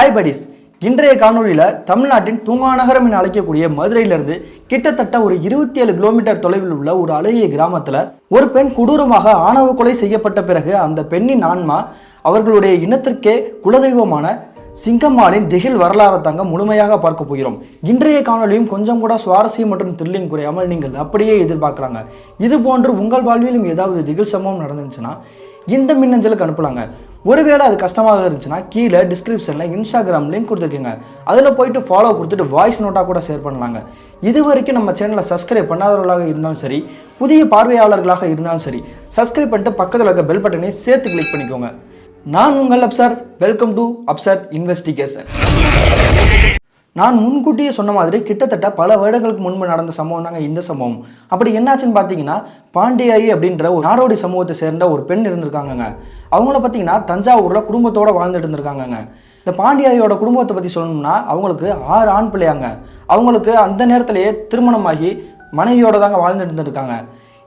Hi buddies இன்றைய காணொலியில் தமிழ்நாட்டின் தூங்காநகரம் என அழைக்கக்கூடிய மதுரையிலிருந்து கிட்டத்தட்ட ஒரு இருபத்தி ஏழு கிலோமீட்டர் தொலைவில் உள்ள ஒரு அழகிய கிராமத்தில் ஒரு பெண் கொடூரமாக ஆணவ கொலை செய்யப்பட்ட பிறகு அந்த பெண்ணின் ஆன்மா அவர்களுடைய இனத்திற்கே குலதெய்வமான சிங்கம்மாளின் திகில் வரலாறு தாங்க முழுமையாக பார்க்க போகிறோம். இன்றைய காணொளியும் கொஞ்சம் கூட சுவாரஸ்யம் மற்றும் த்ரில்லிங் குறையாமல் நீங்கள் அப்படியே எதிர்பார்க்கலாங்க. இது போன்று உங்கள் வாழ்விலும் ஏதாவது திகில் சம்பவம் நடந்துச்சுன்னா இந்த மின்னஞ்சலுக்கு அனுப்பலாங்க. ஒருவேளை அது கஷ்டமாக இருந்துச்சுன்னா கீழே டிஸ்கிரிப்ஷனில் இன்ஸ்டாகிராம் லிங்க் கொடுத்துருக்கீங்க. அதில் போயிட்டு ஃபாலோ கொடுத்துட்டு வாய்ஸ் நோட்டாக கூட ஷேர் பண்ணலாங்க. இது வரைக்கும் நம்ம சேனலை சப்ஸ்கிரைப் பண்ணாதவர்களாக இருந்தாலும் சரி புதிய பார்வையாளர்களாக இருந்தாலும் சரி சப்ஸ்கிரைப் பண்ணிட்டு பக்கத்தில் இருக்க பெல் பட்டனை சேர்த்து கிளிக் பண்ணிக்கோங்க. நான் உங்கள் Afsar. Welcome to Afsar investigation நான் முன்கூட்டியே சொன்ன மாதிரி கிட்டத்தட்ட பல வருடங்களுக்கு முன்பு நடந்த சம்பவம் தாங்க இந்த சம்பவம். அப்படி என்னாச்சுன்னு பார்த்தீங்கன்னா பாண்டியாயி அப்படின்ற ஒரு நாடோடி சமூகத்தை சேர்ந்த ஒரு பெண் இருந்திருக்காங்கங்க. அவங்கள பார்த்தீங்கன்னா தஞ்சாவூரில் குடும்பத்தோடு வாழ்ந்துட்டு இருந்திருக்காங்கங்க. இந்த பாண்டியாயோட குடும்பத்தை பற்றி சொல்லணும்னா அவங்களுக்கு ஆறு ஆண் பிள்ளையாங்க. அவங்களுக்கு அந்த நேரத்திலேயே திருமணமாகி மனைவியோட தாங்க வாழ்ந்துட்டு இருந்திருக்காங்க.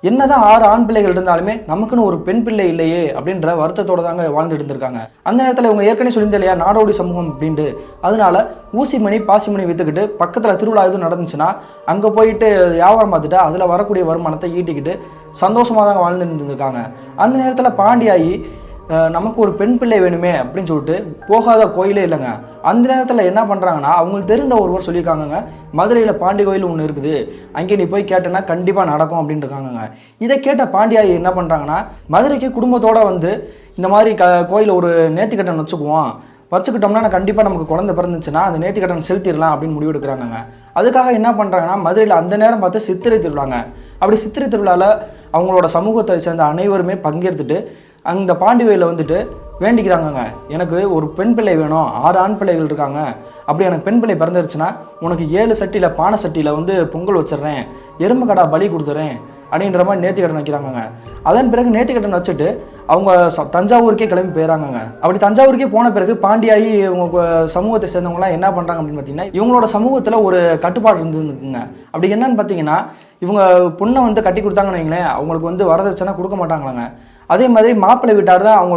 என்னதான் ஆறு ஆண் பிள்ளைகள் இருந்தாலுமே நமக்குன்னு ஒரு பெண் பிள்ளை இல்லையே அப்படின்ற வருத்தத்தோட தாங்க வாழ்ந்துட்டு இருந்திருக்காங்க. அந்த நேரத்தில் இவங்க ஏற்கனவே சொல்லியிருந்த இல்லையா நாடோடி சமூகம் அப்படின்ட்டு. அதனால ஊசி மணி பாசி மணி பக்கத்தில் திருவிழா எதுவும் நடந்துச்சுன்னா அங்கே போயிட்டு வியாபாரம் பார்த்துட்டு அதில் வரக்கூடிய வருமானத்தை ஈட்டிக்கிட்டு சந்தோஷமாக தாங்க வாழ்ந்துட்டு இருந்திருக்காங்க. அந்த நேரத்தில் பாண்டியாயி நமக்கு ஒரு பெண் பிள்ளை வேணுமே அப்படின்னு சொல்லிட்டு போகாத கோயிலே இல்லைங்க. அந்த நேரத்தில் என்ன பண்ணுறாங்கன்னா அவங்களுக்கு தெரிந்த ஒருவர் சொல்லியிருக்காங்கங்க மதுரையில் பாண்டி கோயில் ஒன்று இருக்குது அங்கே நீ போய் கேட்டேன்னா கண்டிப்பாக நடக்கும் அப்படின்னு இருக்காங்கங்க. இதை கேட்ட பாண்டியாயி என்ன பண்ணுறாங்கன்னா மதுரைக்கு குடும்பத்தோடு வந்து இந்த மாதிரி க கோயிலில் ஒரு நேர்த்திக்கட்டன் வச்சுக்குவோம். வச்சுக்கிட்டோம்னா கண்டிப்பாக நமக்கு குழந்தை பிறந்துச்சுன்னா அந்த நேர்த்திக்கடன் செலுத்திடலாம் அப்படின்னு முடிவு எடுக்கிறாங்கங்க. அதுக்காக என்ன பண்ணுறாங்கன்னா மதுரையில் அந்த நேரம் பார்த்து சித்திரை திருவிழாங்க. அப்படி சித்திரை திருவிழாவில் அவங்களோட சமூகத்தை சேர்ந்த அனைவருமே பங்கேற்றுட்டு அந்த பாண்டி வந்துட்டு வேண்டிக்கிறாங்கங்க. எனக்கு ஒரு பெண் பிள்ளை வேணும் ஆறு ஆண் பிள்ளைகள் இருக்காங்க. அப்படி எனக்கு பெண் பிள்ளை பிறந்துருச்சுன்னா உனக்கு ஏழு சட்டியில் பானை சட்டியில் வந்து பொங்கல் வச்சிடுறேன் எறும்பு கடா பலி கொடுத்துறேன் அப்படின்ற மாதிரி நேர்த்திக்கடன் வைக்கிறாங்கங்க. அதன் பிறகு நேர்த்திக்கடன் வச்சுட்டு அவங்க தஞ்சாவூருக்கே கிளம்பி போயிறாங்கங்க. அப்படி தஞ்சாவூருக்கே போன பிறகு பாண்டியாயி இவங்க சமூகத்தை சேர்ந்தவங்களாம் என்ன பண்ணுறாங்க அப்படின்னு பார்த்தீங்கன்னா இவங்களோட சமூகத்தில் ஒரு கட்டுப்பாடு இருந்துருக்குங்க அப்படி என்னன்னு பார்த்தீங்கன்னா இவங்க பொண்ணை வந்து கட்டி கொடுத்தாங்கன்னு வைங்களேன் அவங்களுக்கு வந்து வரதட்சணை கொடுக்க மாட்டாங்களாங்க. அதே மாதிரி மாப்பிள்ளை வீட்டார் தான் அவங்க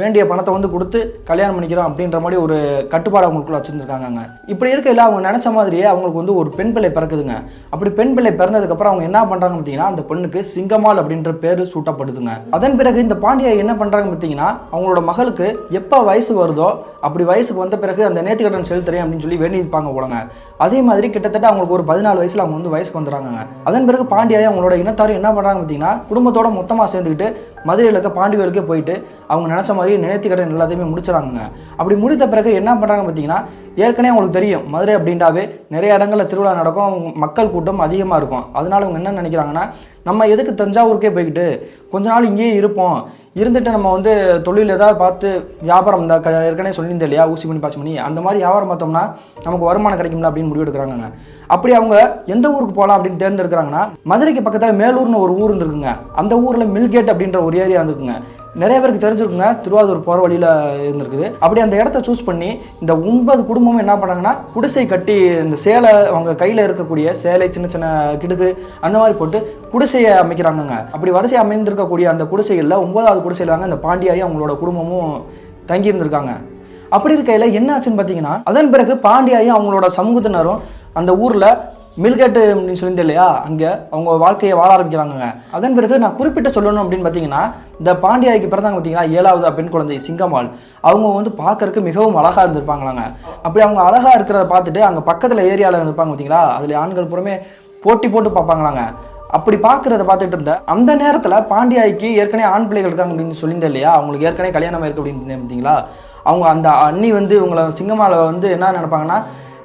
வேண்டிய பணத்தை வந்து கொடுத்து கல்யாணம் பண்ணிக்கிறோம் அப்படின்ற மாதிரி ஒரு கட்டுப்பாடு அவங்களுக்குள்ள வச்சுருந்துருக்காங்க இப்படி இருக்கையில் அவங்க நினச்ச மாதிரியே அவங்களுக்கு வந்து ஒரு பெண் பிள்ளை பிறக்குதுங்க. அப்படி பெண் பிள்ளை பிறந்ததுக்கப்புறம் அவங்க என்ன பண்ணுறாங்க பார்த்தீங்கன்னா அந்த பெண்ணுக்கு சிங்கம்மாள் அப்படின்ற பேர் சூட்டப்படுதுங்க. அதன் பிறகு இந்த பாண்டியா என்ன பண்ணுறாங்க பார்த்தீங்கன்னா அவங்களோட மகளுக்கு எப்போ வயசு வருதோ அப்படி வயசுக்கு வந்த பிறகு அந்த நேத்துக்கடன் செலுத்துறேன் அப்படின்னு சொல்லி வேண்டியிருப்பாங்க போலங்க. அதே மாதிரி கிட்டத்தட்ட அவங்களுக்கு ஒரு பதினாலு வயசில் அவங்க வந்து வயசுக்கு வந்துடுறாங்க அதன் பிறகு பாண்டியாய் அவங்களோட இனத்தாரும் என்ன பண்ணுறாங்க பார்த்தீங்கன்னா குடும்பத்தோட மொத்தமாக சேர்ந்துக்கிட்டு மதுரை மதுரையில் இருக்க பாண்டியர்களுக்கே போயிட்டு அவங்க நினச்ச மாதிரி நேர்த்திக்கடன் எல்லாத்தையுமே முடிச்சுறாங்க அப்படி முடித்த பிறகு என்ன பண்ணுறாங்க பார்த்தீங்கன்னா ஏற்கனவே அவங்களுக்கு தெரியும் மதுரை அப்படின்றாவே நிறைய இடங்களில் திருவிழா நடக்கும் அவங்க மக்கள் கூட்டம் அதிகமாக இருக்கும். அதனால அவங்க என்ன நினைக்கிறாங்கன்னா நம்ம எதுக்கு தஞ்சாவூருக்கே போய்கிட்டு கொஞ்ச நாள் இங்கேயே இருப்போம். இருந்துட்டு நம்ம வந்து தொழில் ஏதாவது பார்த்து வியாபாரம் இந்த க ஏற்கனவே சொல்லியிருந்தேன் இல்லையா ஊசி பண்ணி பாசி பண்ணி அந்த மாதிரி வியாபாரம் பார்த்தோம்னா நமக்கு வருமானம் கிடைக்கும்ல அப்படின்னு முடிவெடுக்கிறாங்க அப்படி அவங்க எந்த ஊருக்கு போகலாம் அப்படின்னு தேர்ந்தெடுக்கிறாங்கன்னா மதுரைக்கு பக்கத்தில் மேலூர்னு ஒரு ஊர் இருந்திருக்குங்க. அந்த ஊரில் மில்கேட் அப்படின்ற ஒரு ஏரியா இருந்திருக்குங்க. நிறைய பேருக்கு தெரிஞ்சிருக்குங்க. திருவாரூர் போகிற வழியில் இருந்திருக்குது. அப்படி அந்த இடத்த சூஸ் பண்ணி இந்த ஒன்பது குடும்பமும் என்ன பண்ணாங்கன்னா குடிசை கட்டி இந்த சேலை அவங்க கையில் இருக்கக்கூடிய சேலை சின்ன சின்ன கிடுகு அந்த மாதிரி போட்டு குடிசையை அமைக்கிறாங்கங்க. அப்படி வரிசை அமைந்திருக்கக்கூடிய அந்த குடிசைகளில் ஒன்பதாவது குடிசையில் தாங்க இந்த பாண்டியாயும் அவங்களோட குடும்பமும் தங்கியிருந்திருக்காங்க அப்படி இருக்கையில் என்ன ஆச்சுன்னு பார்த்தீங்கன்னா அதன் பிறகு பாண்டியாயும் அவங்களோட சமூகத்தினரும் அந்த ஊரில் மில்கேட்டு அப்படின்னு சொல்லியிருந்தேன் இல்லையா? அங்கே அவங்க வாழ்க்கையை வாழ ஆரம்பிக்கிறாங்கங்க. அதன் பிறகு நான் குறிப்பிட்ட சொல்லணும் அப்படின்னு பார்த்தீங்கன்னா இந்த பாண்டியாய்க்கு பிறந்தாங்க பார்த்தீங்கன்னா ஏழாவது பெண் குழந்தை சிங்கம்மாள். அவங்க வந்து பார்க்கறதுக்கு மிகவும் அழகாக இருந்திருப்பாங்களாங்க. அப்படி அவங்க அழகாக இருக்கிறத பார்த்துட்டு அங்கே பக்கத்தில் ஏரியாவில் இருந்திருப்பாங்க பார்த்தீங்களா? அதில் ஆண்கள் புறமே போட்டி போட்டு பார்ப்பாங்களாங்க. அப்படி பார்க்குறத பார்த்துட்டு இருந்த அந்த நேரத்தில் பாண்டியாய்க்கு ஏற்கனவே ஆண் பிள்ளைகள் இருக்காங்க அப்படின்னு சொல்லியிருந்தேன் இல்லையா? அவங்களுக்கு ஏற்கனவே கல்யாணம் இருக்குது அப்படின்னு பார்த்தீங்களா? அவங்க அந்த அண்ணி வந்து இவங்களை சிங்கம்மாவில் வந்து என்ன நினைப்பாங்கன்னா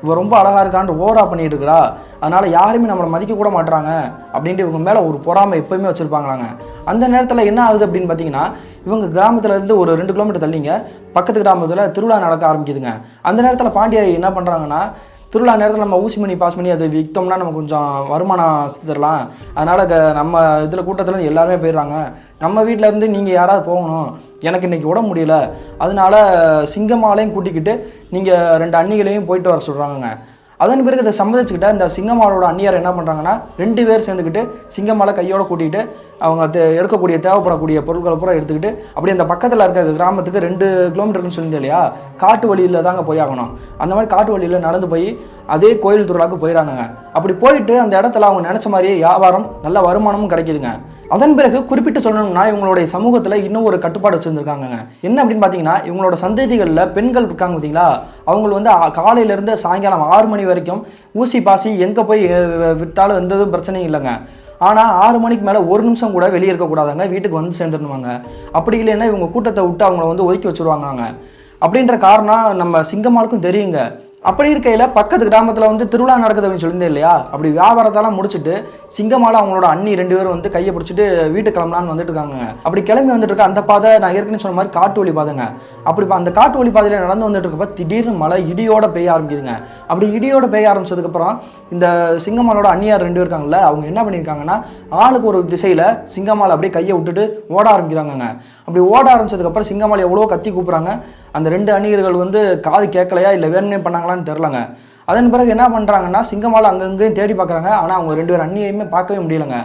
இவன் ரொம்ப அழகாக இருக்கான்ட்டு ஓவரா பண்ணிட்டு இருக்கிறா அதனால் யாருமே நம்மளை மதிக்க கூட மாட்டுறாங்க அப்படின்ட்டு இவங்க மேலே ஒரு பொறாமை எப்பயுமே வச்சுருப்பாங்களாங்க. அந்த நேரத்தில் என்ன ஆகுது அப்படின்னு பார்த்தீங்கன்னா இவங்க கிராமத்துலேருந்து ஒரு ரெண்டு கிலோமீட்டர் தள்ளிங்க. பக்கத்து கிராமத்தில் திருவிழா நடக்க ஆரம்பிக்குதுங்க. அந்த நேரத்தில் பாண்டியா என்ன பண்ணுறாங்கன்னா திருவிழா நேரத்தில் நம்ம ஊசி மணி பாஸ் பண்ணி அதை விற்றோம்னா நம்ம கொஞ்சம் வருமானம் தரலாம் அதனால் க நம்ம இதில் கூட்டத்தில் எல்லாருமே போயிடுறாங்க. நம்ம வீட்டில் இருந்து நீங்கள் யாராவது போகணும். எனக்கு இன்றைக்கி உடம்பு முடியல. அதனால சிங்கமாலையும் கூட்டிக்கிட்டு நீங்கள் ரெண்டு அண்ணிகளையும் போயிட்டு வர சொல்கிறாங்க அதன் பிறகு இதை சம்மதிச்சுக்கிட்ட இந்த சிங்கம்மாளோட அந்நியார் என்ன பண்ணுறாங்கன்னா ரெண்டு பேர் சேர்ந்துக்கிட்டு சிங்கம்மாளை கையோட கூட்டிகிட்டு அவங்க எடுக்கக்கூடிய தேவைப்படக்கூடிய பொருட்களை பூரா எடுத்துக்கிட்டு அப்படி அந்த பக்கத்தில் இருக்க கிராமத்துக்கு ரெண்டு கிலோமீட்டர்னு சொல்லியிருந்தேன் இல்லையா? காட்டு வழியில் தாங்க போய் ஆகணும். அந்த மாதிரி காட்டு வழியில் நடந்து போய் அதே கோயில் திருவிழாவுக்கு போயிடறாங்க அப்படி போயிட்டு அந்த இடத்துல அவங்க நினச்ச மாதிரியே வியாபாரம் நல்ல வருமானமும் கிடைக்குதுங்க. அதன் பிறகு குறிப்பிட்டு சொல்லணும்னா இவங்களுடைய சமூகத்தில் இன்னும் ஒரு கட்டுப்பாடு வச்சுருந்துருக்காங்க என்ன அப்படின்னு பார்த்தீங்கன்னா இவங்களோட சந்ததிகளில் பெண்கள் இருக்காங்க பார்த்தீங்களா அவங்க வந்து காலையிலேருந்து சாயங்காலம் ஆறு மணி வரைக்கும் ஊசி பாசி எங்கே போய் விட்டாலும் எந்த இதுவும் பிரச்சனையும் இல்லைங்க. ஆனால் ஆறு மணிக்கு மேலே ஒரு நிமிஷம் கூட வெளியே இருக்கக்கூடாதாங்க வீட்டுக்கு வந்து சேர்ந்துருவாங்க அப்படி இல்லைன்னா இவங்க கூட்டத்தை விட்டு அவங்கள வந்து ஒதுக்கி வச்சுருவாங்க அப்படின்ற காரணம் நம்ம சிங்கம்மாளுக்கும் தெரியுங்க. அப்படி இருக்கையில் பக்கத்து கிராமத்தில் வந்து திருவிழா நடக்குது அப்படின்னு சொல்லியிருந்தே இல்லையா? அப்படி வியாபாரத்தெல்லாம் முடிச்சுட்டு சிங்கமால அவங்களோட அண்ணி ரெண்டு பேரும் வந்து கையை பிடிச்சிட்டு வீட்டுக்கு கிளம்பலான்னு வந்துட்டு இருக்காங்க. அப்படி கிளம்பி வந்துட்டு இருக்க அந்த பாதை நான் ஏற்கனவே சொன்ன மாதிரி காட்டு வழி பாதைங்க. அப்படி அந்த காட்டு வழி பாதையில் நடந்து வந்துட்டு இருக்கப்ப திடீர்னு மழை இடியோட பெய்ய ஆரம்பிக்குதுங்க. அப்படி இடியோட பெய்ய ஆரம்பிச்சதுக்கப்புறம் இந்த சிங்கமாலோட அண்ணியார் ரெண்டு பேர் இருக்காங்கல்ல அவங்க என்ன பண்ணியிருக்காங்கன்னா ஆளுக்கு ஒரு திசையில் சிங்கமாலை அப்படியே கையை விட்டுட்டு ஓட ஆரம்பிக்கிறாங்கங்க. அப்படி ஓட ஆரம்பிச்சதுக்கப்புறம் சிங்கமாலை எவ்வளோ கத்தி கூப்பிட்றாங்க. அந்த ரெண்டு அணிகர்கள் வந்து காது கேட்கலையா இல்லை வேணுமே பண்ணாங்களான்னு தெரிலங்க அதன் பிறகு என்ன பண்ணுறாங்கன்னா சிங்கமாலை அங்கங்கேயும் தேடி பார்க்குறாங்க. ஆனால் அவங்க ரெண்டு பேர் அண்ணியையுமே பார்க்கவே முடியலங்க.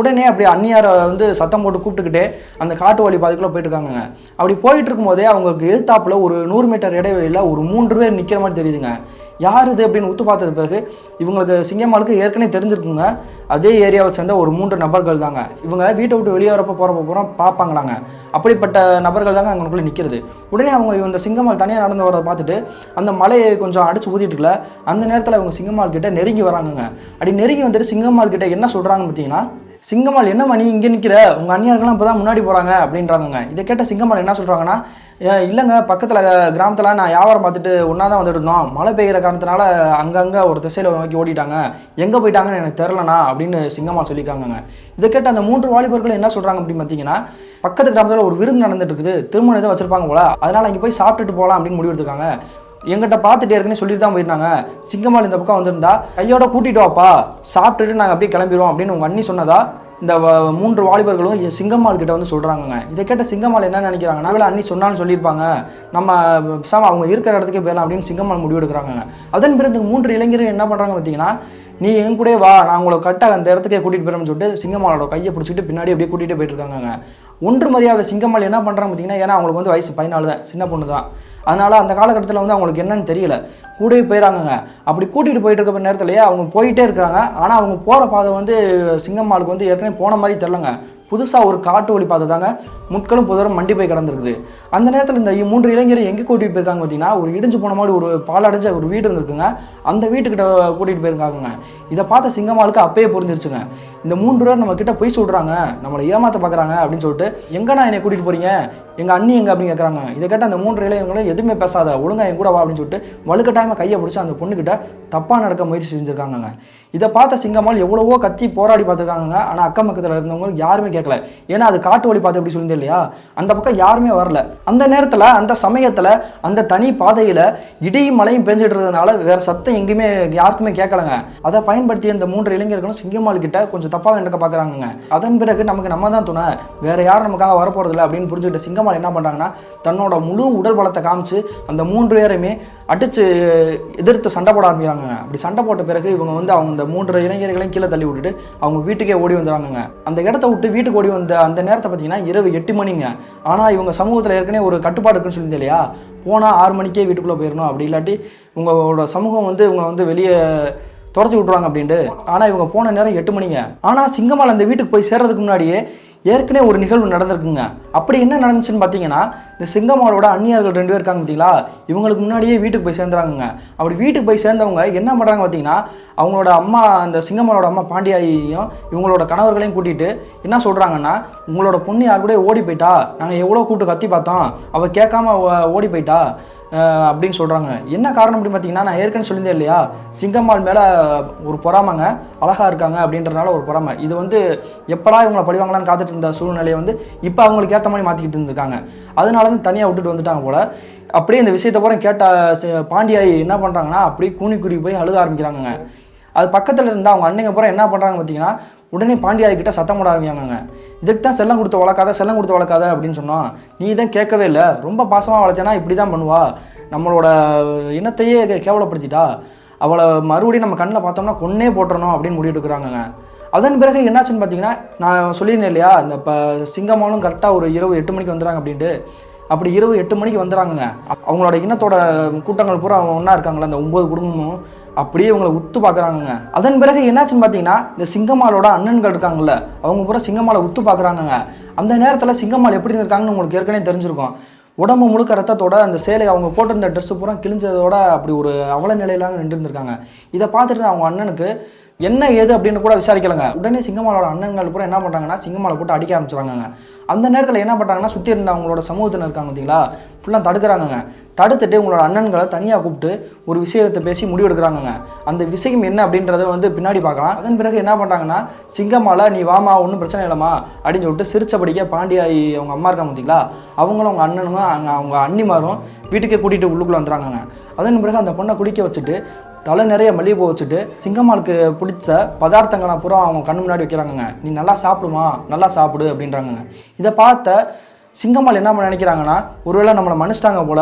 உடனே அப்படி அந்நியாரை வந்து சத்தம் போட்டு கூப்பிட்டுக்கிட்டே அந்த காட்டு வழி பாதைக்குள்ளே போயிட்டுருக்காங்க அப்படி போயிட்டு இருக்கும்போதே அவங்களுக்கு எதிர்த்தாப்பில் ஒரு நூறு மீட்டர் இடைவெளியில் ஒரு மூன்று பேர் நிற்கிற மாதிரி தெரியுதுங்க. யார் இது அப்படின்னு உத்து பார்த்தது பிறகு இவங்களுக்கு சிங்கம்மாளுக்கு ஏற்கனவே தெரிஞ்சிருக்குங்க. அதே ஏரியாவை சேர்ந்த ஒரு மூன்று நபர்கள் தாங்க. இவங்க வீட்டை விட்டு வெளியே வரப்போ போகிறப்ப போகிறோம் பார்ப்பாங்களாங்க அப்படிப்பட்ட நபர்கள் தாங்க அங்கனுக்குள்ளே நிற்கிறது உடனே அவங்க இந்த சிங்கம்மாள் தனியாக நடந்து வரதை பார்த்துட்டு அந்த மலையை கொஞ்சம் அடிச்சு ஊதிட்டு அந்த நேரத்தில் இவங்க சிங்கம்மாள் கிட்ட நெருங்கி வராங்கங்க. அப்படி நெருங்கி வந்துட்டு சிங்கம்மாள் கிட்ட என்ன சொல்கிறாங்கன்னு பார்த்தீங்கன்னா சிங்கம்மாள் என்னம்மா நீ இங்கே நிற்கிற உங்கள் அந்நியார்கள்லாம் இப்போ தான் முன்னாடி போகிறாங்க அப்படின்றாங்கங்க. இதை கேட்ட சிங்கம்மாள் என்ன சொல்கிறாங்கன்னா இல்லைங்க பக்கத்தில் கிராமத்தில் நான் வியாபாரம் பார்த்துட்டு ஒன்றா தான் வந்துட்டு இருந்தோம். மழை பெய்கிற காரணத்தினால அங்கங்கே ஒரு திசையில் நோக்கி ஓடிட்டாங்க. எங்கே போயிட்டாங்கன்னு எனக்கு தெரிலண்ணா அப்படின்னு சிங்கம்மாள் சொல்லியிருக்காங்கங்க. இதை கேட்ட அந்த மூன்று வாலிபர்கள் என்ன சொல்கிறாங்க அப்படின்னு பார்த்தீங்கன்னா பக்கத்து கிராமத்தில் ஒரு விருந்து நடந்துட்டு இருக்குது. திருமணம் எதுவும் வச்சிருப்பாங்க போல. அதனால் அங்கே போய் சாப்பிட்டுட்டு போகலாம் அப்படின்னு முடிவு எடுத்துருக்காங்க எங்கிட்ட பார்த்துட்டு இருக்குன்னு சொல்லிட்டு தான் போயிருந்தாங்க. சிங்கம்மாள் இந்த பக்கம் வந்திருந்தா கையோட கூட்டிட்டு வாப்பா சாப்பிட்டுட்டு நாங்கள் அப்படியே கிளம்பிடுவோம் அப்படின்னு உங்கள் அண்ணி சொன்னதா இந்த வ- மூன்று வாலிபர்களும் சிங்கம்மாள் கிட்ட வந்து சொல்கிறாங்கங்க இதை கேட்ட சிங்கம்மாள் என்ன நினைக்கிறாங்கன்னா ஒருவேளை அண்ணி சொன்னான்னு சொல்லியிருப்பாங்க. நம்ம சாம் அவங்க இருக்கிற இடத்துக்கே போயிடலாம் அப்படின்னு சிங்கம்மாள் முடிவு எடுக்கிறாங்க அதன் பிறகு மூன்று இளைஞர்கள் என்ன பண்ணுறாங்க பார்த்தீங்கன்னா நீ என் கூட வா நான் உங்களை கரெக்டாக அந்த இடத்துக்கே கூட்டிகிட்டு போயிடணும்னு சொல்லிட்டு சிங்கம்மாளோட கையை பிடிச்சிட்டு பின்னாடி அப்படியே கூட்டிகிட்டு போயிட்டு இருக்காங்க ஒன்று மரியாதை சிங்கம்மாள் என்ன பண்ணுறாங்க பார்த்தீங்கன்னா ஏன்னா அவங்களுக்கு வந்து வயசு பதினாலு தான் சின்ன பொண்ணு தான். அதனால் அந்த காலகட்டத்தில் வந்து அவங்களுக்கு என்னன்னு தெரியல. கூடவே போயிடறாங்கங்க அப்படி கூட்டிகிட்டு போயிட்டு இருக்க நேரத்துலயே அவங்க போயிட்டே இருக்காங்க ஆனால் அவங்க போகிற பாதை வந்து சிங்கம்மாளுக்கு வந்து ஏற்கனவே போன மாதிரி தெரிலங்க புதுசாக ஒரு காட்டு வழி பாதை தாங்க முட்களும் புதரும் மண்டி போய் கிடந்திருக்குது. அந்த நேரத்தில் இந்த மூன்று இளைஞரை எங்கே கூட்டிகிட்டு போயிருக்காங்க பார்த்தீங்கன்னா ஒரு இடிஞ்சு போன மாதிரி ஒரு பாலடைஞ்ச ஒரு வீடு இருந்திருக்குங்க. அந்த வீட்டுக்கிட்ட கூட்டிகிட்டு போயிருக்காங்க இதை பார்த்த சிங்கம்மாளுக்கு அப்பயே புரிஞ்சிருச்சுங்க. இந்த மூன்று பேர் நம்ம கிட்ட போய் சொல்கிறாங்க நம்மளை ஏமாற்ற பார்க்குறாங்க அப்படின்னு சொல்லிட்டு எங்கண்ணா என்னை கூட்டிகிட்டு போகிறீங்க எங்கள் அண்ணி எங்கே? அப்படின்னு கேட்குறாங்க இதை கேட்ட அந்த மூன்று இளைஞர்களும் எதுவுமே பேசாத ஒழுங்கா என் கூட வா அப்படின்னு சொல்லிட்டு வலுக்கட்டாயமாக கையை பிடிச்சி அந்த பொண்ணுக்கிட்ட தப்பாக நடக்க முயற்சி செஞ்சுருக்காங்க இதை பார்த்த சிங்கம்மாள் எவ்வளவோ கத்தி போராடி பார்த்துருக்காங்க ஆனால் அக்கம் பக்கத்தில் இருந்தவங்களுக்கு யாருமே கேட்கல. ஏன்னா அது காட்டு வழி பார்த்து எப்படி சொல்லியிருந்தேன் இல்லையா? அந்த பக்கம் யாருமே வரல. அந்த நேரத்தில் அந்த சமயத்தில் அந்த தனி பாதையில் இடியும் மழையும் பெஞ்சிட்டு இருந்ததுனால சத்தம் எங்கேயுமே யாருக்குமே கேட்கலங்க. அதை பயன்படுத்தி அந்த மூன்று இளைஞர்களும் சிங்கம்மாள் கிட்ட கொஞ்சம் தப்பாக நடக்க பார்க்குறாங்க அதன் பிறகு நமக்கு நம்ம தான் துணை. வேறு யாரும் நமக்காக வரப்போகிறதில்ல அப்படின்னு புரிஞ்சுக்கிட்ட சிங்கம்மாள் என்ன பண்ணுறாங்கன்னா தன்னோட முழு உடல் பலத்தை காமிச்சு அந்த மூன்று பேரையுமே அடித்து எதிர்த்து சண்டை போட ஆரம்பிக்கிறாங்க அப்படி சண்டை போட்ட பிறகு இவங்க வந்து அவங்க மூன்று இளைஞர்களையும் கீழே தள்ளி விட்டுட்டு அவங்க வீட்டுக்கே ஓடி வந்துடுறாங்கங்க. அந்த இடத்த விட்டு வீட்டுக்கு ஓடி வந்த அந்த நேரத்தை பார்த்தீங்கன்னா இரவு எட்டு மணிங்க. ஆனால் இவங்க சமூகத்தில் ஏற்கனவே ஒரு கட்டுப்பாடு இருக்குன்னு சொல்லியிருந்தேன் இல்லையா? போனால் ஆறு மணிக்கே வீட்டுக்குள்ளே போயிடணும் அப்படி இல்லாட்டி உங்களோட சமூகம் வந்து இவங்க வந்து வெளியே துரத்தி விட்ருவாங்க அப்படின்ட்டு. ஆனால் இவங்க போன நேரம் எட்டு மணிங்க. ஆனால் சிங்கமால் அந்த வீட்டுக்கு போய் சேர்றதுக்கு முன்னாடியே ஏற்கனவே ஒரு நிகழ்வு நடந்திருக்குங்க. அப்படி என்ன நடந்துச்சுன்னு பார்த்தீங்கன்னா இந்த சிங்கம்மாவோட அந்நியர்கள் ரெண்டு பேர் இருக்காங்க பார்த்தீங்களா? இவங்களுக்கு முன்னாடியே வீட்டுக்கு போய் சேர்ந்துறாங்கங்க. அப்படி வீட்டுக்கு போய் சேர்ந்தவங்க என்ன பண்ணுறாங்க பார்த்தீங்கன்னா அவங்களோட அம்மா அந்த சிங்கம்மாவோட அம்மா பாண்டியாயையும் இவங்களோட கணவர்களையும் கூட்டிகிட்டு என்ன சொல்கிறாங்கன்னா உங்களோட பொண்ணு யார் கூட ஓடி போயிட்டா. நாங்கள் எவ்வளோ கூட்டு கத்தி பார்த்தோம். அவள் கேட்காம ஓடி போயிட்டா. அப்படின்னு சொல்கிறாங்க என்ன காரணம் அப்படின்னு பார்த்தீங்கன்னா நான் ஏற்கனவே சொல்லியிருந்தேன் இல்லையா? சிங்கம்மாள் மேலே ஒரு பொறாமைங்க. அழகாக இருக்காங்க அப்படின்றதுனால ஒரு பொறாமை. இது வந்து எப்படா இவங்களை பழிவாங்களான்னு காத்துட்டு இருந்த சூழ்நிலையை வந்து இப்போ அவங்களுக்கு ஏற்ற மாதிரி மாற்றிக்கிட்டு இருந்திருக்காங்க. அதனால தான் தனியாக விட்டுட்டு வந்துட்டாங்க போல. அப்படியே இந்த விஷயத்தை பூரா கேட்ட பாண்டியாய் பாண்டியாயி என்ன பண்ணுறாங்கன்னா அப்படியே கூனி குருவி போய் அழுக ஆரம்பிக்கிறாங்க அது பக்கத்தில் இருந்தால் அவங்க அன்னைங்க பூரா என்ன பண்ணுறாங்க பார்த்தீங்கன்னா உடனே பாண்டியாய் கிட்ட சத்தம் போட ஆரம்பிக்காங்க இதுக்கு தான் செல்லம் கொடுத்து வளர்க்காத செல்லம் கொடுத்து வளர்க்காத அப்படின்னு சொன்னால் நீ தான் கேட்கவே இல்லை. ரொம்ப பாசமாக வளர்த்தேன்னா இப்படி தான் பண்ணுவா. நம்மளோட இனத்தையே கே- கேவலப்படுத்திட்டா. அவளை மறுபடியும் நம்ம கண்ணில் பார்த்தோம்னா கொன்னே போட்டுறணும் அப்படின்னு முடிவு அதன் பிறகு என்னாச்சுன்னு பார்த்தீங்கன்னா நான் சொல்லியிருந்தேன் இல்லையா இந்த இப்போ சிங்கமாலும் கரெக்டாக ஒரு இரவு எட்டு மணிக்கு வந்துடுறாங்க அப்படின்ட்டு. அப்படி இரவு எட்டு மணிக்கு வந்துடுறாங்கங்க அவங்களோட இனத்தோட கூட்டங்கள் பூரா அவங்க ஒன்றா இருக்காங்களா அந்த ஒம்பது குடும்பமும். அப்படியே இவங்களை உத்து பார்க்குறாங்கங்க. அதன் பிறகு என்னாச்சுன்னு பார்த்தீங்கன்னா இந்த சிங்கம்மாளோட அண்ணன்கள் இருக்காங்கல்ல அவங்க பூரா சிங்கம்மாளை உத்து பார்க்குறாங்கங்க. அந்த நேரத்தில் சிங்கம்மாள் எப்படி இருந்திருக்காங்கன்னு உங்களுக்கு ஏற்கனவே தெரிஞ்சிருக்கும். உடம்பு முழுக்க ரத்தத்தோட அந்த சேலை அவங்க போட்டிருந்த ட்ரெஸ்ஸு பூரா கிழிஞ்சதோட அப்படி ஒரு அவல நிலையிலாங்க நின்றுருந்துருக்காங்க. இதை பார்த்துட்டு அவங்க அண்ணனுக்கு என்ன ஏது அப்படின்னு கூட விசாரிக்கலங்க. உடனே சிங்கமாலோட அண்ணன்கள் கூட என்ன பண்ணுறாங்கன்னா சிங்கமாலை போட்டு அடிக்க ஆரம்பிச்சுறாங்க அந்த நேரத்தில் என்ன பண்ணுறாங்கன்னா சுற்றி இருந்த அவங்களோட சமூகத்தினர் இருக்காங்க பார்த்தீங்களா ஃபுல்லாக தடுக்கிறாங்கங்க. தடுத்துட்டு உங்களோட அண்ணன்களை தனியாக கூப்பிட்டு ஒரு விஷயத்தை பேசி முடிவெடுக்கிறாங்கங்க அந்த விஷயம் என்ன அப்படின்றத வந்து பின்னாடி பார்க்கலாம். அதன் பிறகு என்ன பண்ணுறாங்கன்னா சிங்கமாலை நீ வாமா ஒன்றும் பிரச்சனை இல்லைம்மா அப்படின்னு சொல்லிட்டு சிரிச்சபடிக்க பாண்டியாயி அவங்க அம்மா இருக்காங்க பார்த்தீங்களா அவங்களும் அவங்க அண்ணனும் அங்கே அவங்க அண்ணிமாரும் வீட்டுக்கே கூட்டிகிட்டு உள்ளுக்குள்ளே வந்துடுறாங்கங்க. அதன் பிறகு அந்த பொண்ணை குளிக்க வச்சுட்டு தலை நிறைய மல்லிகைப்பூ வச்சுட்டு சிங்கம்மாளுக்கு பிடிச்ச பதார்த்தங்களை பூரா அவங்க கண்ணு முன்னாடி வைக்கிறாங்கங்க. நீ நல்லா சாப்பிடுமா? நல்லா சாப்பிடு அப்படின்றாங்கங்க. இதை பார்த்த சிங்கம்மாள் என்ன பண்ண நினைக்கிறாங்கன்னா ஒருவேளை நம்மளை மன்னிச்சிட்டாங்க போல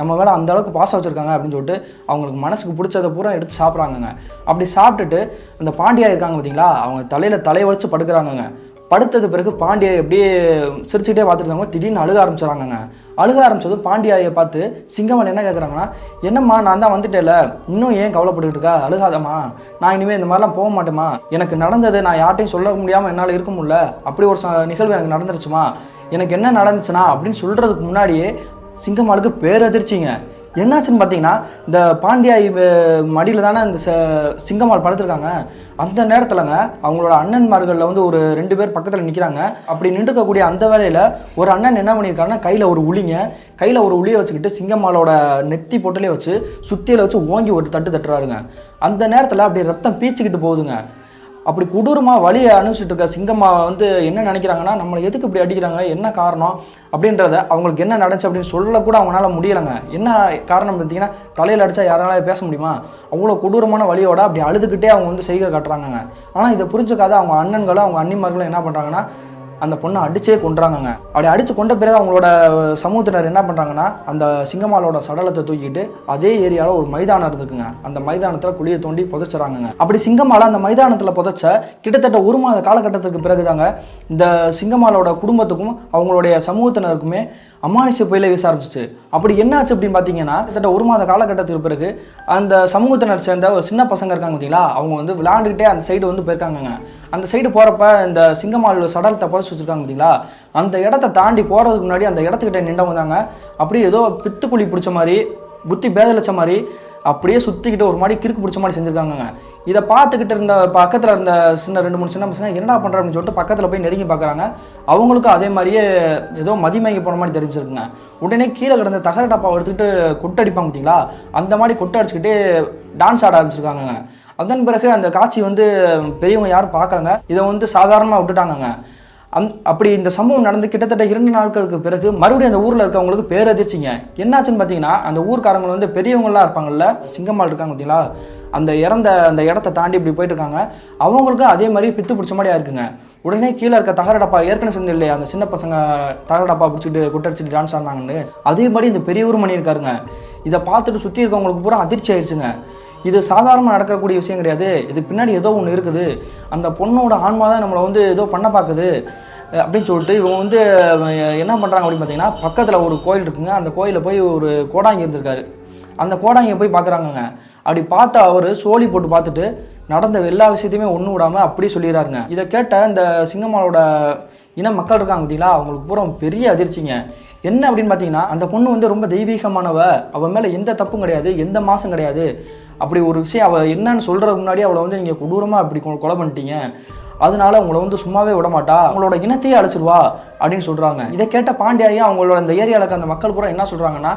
நம்ம மேலே அந்த அளவுக்கு பாசம் வச்சுருக்காங்க அப்படின்னு சொல்லிட்டு அவங்களுக்கு மனசுக்கு பிடிச்சதை பூரா எடுத்து சாப்பிட்றாங்கங்க. அப்படி சாப்பிட்டுட்டு அந்த பாண்டியா இருக்காங்க பார்த்தீங்களா அவங்க தலையில் தலையை வச்சு படுக்கிறாங்கங்க. படுத்தது பிறகு பாண்டியை அப்படியே சிரிச்சுக்கிட்டே பார்த்துருந்தவங்க திடீர்னு அழுக ஆரம்பிச்சிடறாங்கங்க அழுக ஆரம்பிச்சதும் பாண்டியாயை பார்த்து சிங்கமல் என்ன கேட்குறாங்கன்னா என்னம்மா நான் தான் வந்துட்டேல இன்னும் ஏன் கவலைப்பட்டுக்கிட்டு இருக்கா? அழுகாதம்மா. நான் இனிமேல் இந்த மாதிரிலாம் போக மாட்டேம்மா. எனக்கு நடந்தது நான் யார்ட்டையும் சொல்ல முடியாமல் என்னால் இருக்க முடியல. அப்படி ஒரு ச- நிகழ்வு எனக்கு நடந்துருச்சுமா. எனக்கு என்ன நடந்துச்சுன்னா அப்படின்னு சொல்கிறதுக்கு முன்னாடியே சிங்கமாளுக்கு பேரதிர்ச்சிங்க. என்னாச்சுன்னு பார்த்தீங்கன்னா இந்த பாண்டியா மடியில் தானே இந்த ச சிங்கமால் படுத்திருக்காங்க. அந்த நேரத்தில்ங்க அவங்களோட அண்ணன்மார்களில் வந்து ஒரு ரெண்டு பேர் பக்கத்தில் நிற்கிறாங்க அப்படி நின்றுக்கக்கூடிய அந்த வேலையில் ஒரு அண்ணன் என்ன பண்ணியிருக்காருன்னா கையில் ஒரு உளிங்க கையில் ஒரு உளியை வச்சுக்கிட்டு சிங்கம்மாளோட நெத்தி பொட்டலே வச்சு சுத்தியில் வச்சு ஓங்கி ஒரு தட்டு தட்டுறாருங்க. அந்த நேரத்தில் அப்படியே ரத்தம் பீச்சிக்கிட்டு போகுதுங்க. அப்படி கொடூரமாக வழியை அனுப்பிச்சிட்டு இருக்க சிங்கம்மா வந்து என்ன நினைக்கிறாங்கன்னா நம்மளை எதுக்கு இப்படி அடிக்கிறாங்க என்ன காரணம் அப்படின்றத அவங்களுக்கு என்ன நடந்துச்சு அப்படின்னு சொல்லக்கூட அவங்களால முடியலைங்க. என்ன காரணம் பார்த்தீங்கன்னா தலையில் அடித்தா யாரால பேச முடியுமா? அவ்வளோ கொடூரமான வழியோட அப்படி அழுதுகிட்டே அவங்க வந்து செய்கை காட்டுறாங்க ஆனால் இதை புரிஞ்சுக்காத அவங்க அண்ணன்களும் அவங்க அண்ணிமார்களும் என்ன பண்ணுறாங்கன்னா அந்த பொண்ணை அடிச்சே கொன்றாங்கங்க. அப்படி அடித்து கொண்ட பிறகு அவங்களோட சமூகத்தினர் என்ன பண்ணுறாங்கன்னா அந்த சிங்கமாலோட சடலத்தை தூக்கிட்டு அதே ஏரியாவில் ஒரு மைதானம் இருந்துக்குங்க. அந்த மைதானத்தில் குழியை தோண்டி புதைச்சிறாங்கங்க. அப்படி சிங்கமால அந்த மைதானத்தில் புதைச்ச கிட்டத்தட்ட ஒரு மாத காலகட்டத்துக்கு பிறகுதாங்க இந்த சிங்கமாலோட குடும்பத்துக்கும் அவங்களுடைய சமூகத்தினருக்குமே அமானுஷ புயலை வீச ஆரம்பிச்சிச்சு. அப்படி என்னாச்சு அப்படின்னு பார்த்தீங்கன்னா கிட்டத்தட்ட ஒரு மாத காலகட்டத்துக்கு பிறகு அந்த சமூகத்தினர் சேர்ந்த ஒரு சின்ன பசங்க இருக்காங்க பார்த்தீங்களா அவங்க வந்து விளையாண்டுக்கிட்டே அந்த சைடு வந்து போயிருக்காங்கங்க. அந்த சைடு போகிறப்ப இந்த சிங்கமால் சடலத்தை புதைச்சி வச்சிருக்காங்க பார்த்தீங்களா அந்த இடத்த தாண்டி போகிறதுக்கு முன்னாடி அந்த இடத்துக்கிட்ட நின்றவங்க தாங்க. அப்படியே ஏதோ பித்துக்குழி பிடிச்ச மாதிரி புத்தி பேதலிச்ச மாதிரி அப்படியே சுற்றிக்கிட்டு ஒரு மாதிரி கிறுக்கு பிடிச்ச மாதிரி செஞ்சுருக்காங்க இதை பார்த்துக்கிட்டு இருந்த பக்கத்தில் இருந்த சின்ன ரெண்டு மூணு சின்ன பசங்க என்னடா பண்ணுற அப்படின்னு சொல்லிட்டு பக்கத்தில் போய் நெருங்கி பார்க்குறாங்க. அவங்களுக்கும் அதே மாதிரியே ஏதோ மதிமைக்கு போன மாதிரி தெரிஞ்சிருக்குங்க. உடனே கீழே கிடந்த தகர டப்பாவை எடுத்துக்கிட்டு கொட்டடிப்பாங்க பார்த்தீங்களா அந்த மாதிரி கொட்டை அடிச்சுக்கிட்டு டான்ஸ் ஆட ஆரம்பிச்சிருக்காங்கங்க. அதன் பிறகு அந்த காட்சி வந்து பெரியவங்க யாரும் பார்க்கலங்க. இதை வந்து சாதாரணமாக விட்டுட்டாங்கங்க. அந் அப்படி இந்த சம்பவம் நடந்து கிட்டத்தட்ட இரண்டு நாட்களுக்கு பிறகு மறுபடியும் அந்த ஊரில் இருக்கவங்களுக்கு பேரதிர்ச்சிங்க. என்னாச்சுன்னு பார்த்தீங்கன்னா அந்த ஊர்க்காரங்க வந்து பெரியவங்களாம் இருப்பாங்கல்ல சிங்கம்மாள் இருக்காங்க பார்த்தீங்களா அந்த இறந்த அந்த இடத்த தாண்டி இப்படி போயிட்டு இருக்காங்க. அவங்களுக்கும் அதே மாதிரி பித்து பிடிச்ச மாதிரியா இருக்குங்க. உடனே கீழே இருக்க தகரடப்பா ஏற்கனவே சொன்னது இல்லையா அந்த சின்ன பசங்க தகரடப்பா பிடிச்சிட்டு குட்டடிச்சிட்டு டான்ஸ் ஆடினாங்கன்னு. அதே மாதிரி இந்த பெரியவர் மணி இருக்காருங்க இதை பார்த்துட்டு சுற்றி இருக்கவங்களுக்கு பூரா அதிர்ச்சி ஆயிடுச்சுங்க இது சாதாரணமாக நடக்கக்கூடிய விஷயம் கிடையாது. இதுக்கு பின்னாடி ஏதோ ஒன்று இருக்குது. அந்த பொண்ணோட ஆன்மா தான் நம்மளை வந்து ஏதோ பண்ண பார்க்குது. அப்படின்னு சொல்லிட்டு இவங்க வந்து என்ன பண்ணுறாங்க அப்படின்னு பார்த்தீங்கன்னா பக்கத்தில் ஒரு கோயில் இருக்குங்க. அந்த கோயிலில் போய் ஒரு கோடாங்கி இருந்திருக்காரு. அந்த கோடாங்கியை போய் பார்க்குறாங்கங்க. அப்படி பார்த்தா அவர் சோழி போட்டு பார்த்துட்டு நடந்த எல்லா விஷயத்தையுமே ஒன்றும் விடாமல் அப்படியே சொல்லிடுறாருங்க. இதை கேட்ட இந்த சிங்கம்மாவோட இன மக்கள் இருக்காங்க பார்த்தீங்களா? அவங்களுக்கு பூரா பெரிய அதிர்ச்சிங்க. என்ன அப்படின்னு பார்த்தீங்கன்னா அந்த பொண்ணு வந்து ரொம்ப தெய்வீகமானவ. அவன் மேலே எந்த தப்பும் கிடையாது எந்த மாசம் கிடையாது. அப்படி ஒரு விஷயம் அவள் என்னன்னு சொல்கிறதுக்கு முன்னாடி அவளை வந்து நீங்கள் கொடூரமாக அப்படி கொலை பண்ணிட்டீங்க. அதனால உங்களை வந்து சும்மாவே விட மாட்டா. அவங்களோட இனத்தையே அழைச்சிருவா அப்படின்னு சொல்கிறாங்க இதை கேட்ட பாண்டியாயும் அவங்களோட அந்த ஏரியாவில் இருக்க அந்த மக்கள் பூரா என்ன சொல்கிறாங்கன்னா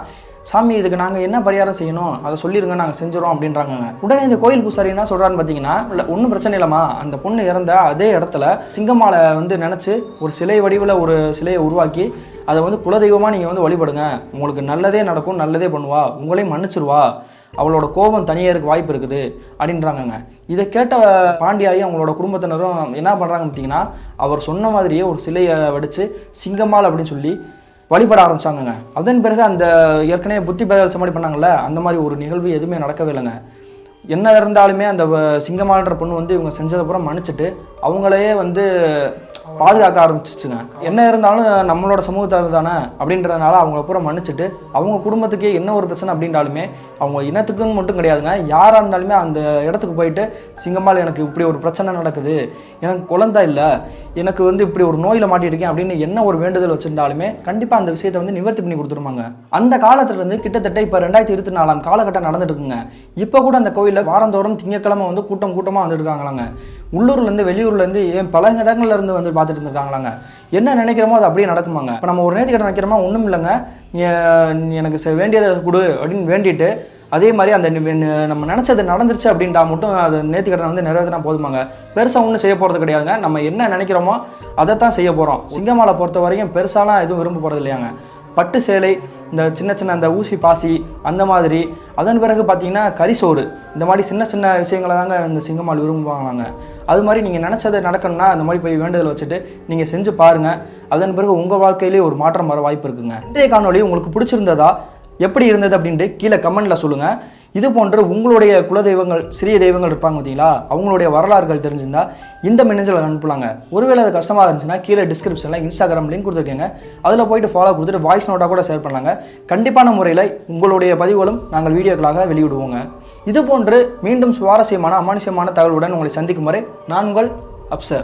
சாமி இதுக்கு நாங்கள் என்ன பரிகாரம் செய்யணும்? அதை சொல்லிருங்க நாங்கள் செஞ்சுறோம் அப்படின்றாங்க உடனே இந்த கோயில் பூசாரி என்ன சொல்கிறான்னு பார்த்தீங்கன்னா இல்லை ஒன்றும் பிரச்சனை இல்லைம்மா. அந்த பொண்ணு இறந்த அதே இடத்துல சிங்கமாலை வந்து நினச்சி ஒரு சிலை வடிவில் ஒரு சிலையை உருவாக்கி அதை வந்து குலதெய்வமாக நீங்கள் வந்து வழிபடுங்க. உங்களுக்கு நல்லதே நடக்கும் நல்லதே பண்ணுவா. உங்களையும் மன்னிச்சிருவா. அவளோட கோபம் தனியாக வாய்ப்பு இருக்குது. அப்படின்றாங்கங்க. இதை கேட்ட பாண்டியாயும் அவங்களோட குடும்பத்தினரும் என்ன பண்ணுறாங்க பார்த்தீங்கன்னா அவர் சொன்ன மாதிரியே ஒரு சிலையை வடித்து சிங்கமால் அப்படின்னு சொல்லி வழிபட ஆரம்பிச்சாங்கங்க. அதன் பிறகு அந்த ஏற்கனவே புத்தி பேதல் சமாளி பண்ணாங்கல்ல அந்த மாதிரி ஒரு நிகழ்வு எதுவுமே நடக்கவே இல்லைங்க. என்ன இருந்தாலுமே அந்த சிங்கமாலன்ற சிங்கமான்ற பொண்ணு வந்து இவங்க செஞ்சதுக்கப்புறம் மன்னிச்சிட்டு அவங்களையே வந்து பாதுகாக்க ஆரம்பிச்சிச்சுங்க. என்ன இருந்தாலும் நம்மளோட சமூகத்தார் தானே அப்படின்றதுனால அவங்கள பூரா மன்னிச்சிட்டு அவங்க குடும்பத்துக்கே என்ன ஒரு பிரச்சனை அப்படின்றாலுமே அவங்க இனத்துக்குன்னு மட்டும் கிடையாதுங்க. யாராக இருந்தாலுமே அந்த இடத்துக்கு போயிட்டு சிங்கம்மாள் எனக்கு இப்படி ஒரு பிரச்சனை நடக்குது. எனக்கு குழந்தை இல்லை. எனக்கு வந்து இப்படி ஒரு நோயில் மாட்டியிருக்கேன். அப்படின்னு என்ன ஒரு வேண்டுதல் வச்சிருந்தாலுமே கண்டிப்பாக அந்த விஷயத்தை வந்து நிவர்த்தி பண்ணி கொடுத்துருமாங்க. அந்த காலத்துலேருந்து கிட்டத்தட்ட இப்போ ரெண்டாயிரத்தி இருபத்தி நாலாம் காலகட்டம் நடந்துட்டு இருக்குங்க இப்போ கூட அந்த கோயிலில் வாரந்தோறும் திங்கக்கிழமை வந்து கூட்டம் கூட்டமாக வந்துருக்காங்களாங்க உள்ளூர்லேருந்து வெளியூர்லேருந்து ஏன் பல இடங்கள்லேருந்து வந்து பார்த்துட்டு இருந்திருக்காங்களாங்க என்ன நினைக்கிறோமோ அது அப்படியே நடக்குமாங்க. இப்போ நம்ம ஒரு நேர்த்திக்கடன் நினைக்கிறோமா? ஒன்றும் இல்லைங்க. நீ எனக்கு வேண்டியதை கொடு அப்படின்னு வேண்டிட்டு அதே மாதிரி அந்த நம்ம நினச்சது நடந்துருச்சு அப்படின்ட்டா மட்டும் அது நேர்த்திக்கடனை வந்து நிறைவேற்றினா போதுமாங்க. பெருசாக ஒன்றும் செய்ய போகிறது கிடையாதுங்க. நம்ம என்ன நினைக்கிறோமோ அதை தான் செய்ய போகிறோம் சிங்கமாலை பொறுத்த வரைக்கும் பெருசாலாம் எதுவும் விரும்ப போகிறது இல்லையாங்க பட்டு சேலை இந்த சின்ன சின்ன அந்த ஊசி பாசி அந்த மாதிரி. அதன் பிறகு பார்த்தீங்கன்னா கரிசோறு இந்த மாதிரி சின்ன சின்ன விஷயங்களை தாங்க இந்த சிங்கம்மாள் விரும்புவாங்களாங்க. அது மாதிரி நீங்கள் நினச்சது நடக்கணும்னா அந்த மாதிரி போய் வேண்டுதல் வச்சுட்டு நீங்கள் செஞ்சு பாருங்கள் அதன் பிறகு உங்கள் வாழ்க்கையிலேயே ஒரு மாற்றம் வர வாய்ப்பு இருக்குங்க. இன்றைய காணொலி உங்களுக்கு பிடிச்சிருந்ததா? எப்படி இருந்தது அப்படின்ட்டு கீழே கமெண்ட்டில் சொல்லுங்கள் இது போன்று உங்களுடைய குலதெய்வங்கள் சிறிய தெய்வங்கள் இருப்பாங்க பார்த்தீங்களா? அவங்களுடைய வரலாறுகள் தெரிஞ்சிருந்தா இந்த மின்னஞ்சல் அனுப்பலாங்க. ஒருவேளை அது கஷ்டமாக இருந்துச்சுன்னா கீழே டிஸ்கிரிப்ஷனில் இன்ஸ்டாகிராம் லிங்க் கொடுத்துருக்கேங்க. அதில் போயிட்டு ஃபாலோ கொடுத்துட்டு வாய்ஸ் நோட்டாக கூட ஷேர் பண்ணலாங்க. கண்டிப்பான முறையில் உங்களுடைய பதிவுகளும் நாங்கள் வீடியோக்களாக வெளியிடுவோங்க. இது போன்று மீண்டும் சுவாரஸ்யமான அமானுஷ்யமான தகவலுடன் உங்களை சந்திக்கும் வரை நான் உங்கள் அப்சர்.